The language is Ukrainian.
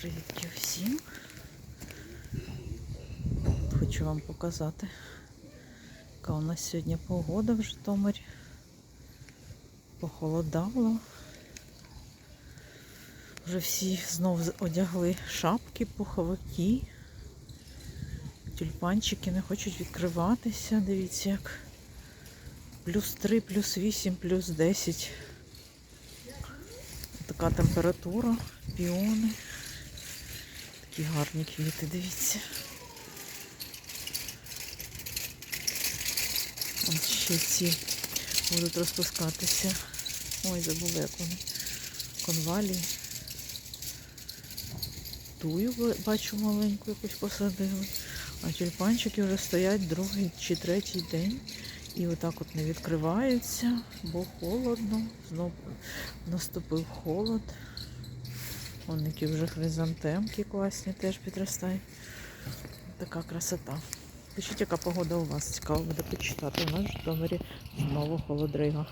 Привіт всім. Хочу вам показати, яка у нас сьогодні погода в Житомирі. Похолодало. Вже всі знов одягли шапки, пуховики. Тюльпанчики не хочуть відкриватися. Дивіться, як плюс 3, плюс 8, плюс 10. Така температура, піони. Такі гарні квіти, дивіться. Ось ще ці будуть розпускатися. Ой, забула, як вони. Конвалії. Тую бачу маленьку якусь посадили. А тюльпанчики вже стоять другий чи третій день. І отак от не відкриваються, бо холодно. знову наступив холод. Вон які вже хризантемки класні теж підростають. Така красота. Пишіть, яка погода у вас. Цікаво буде почитати. У нас в Житомирі знову холодрига.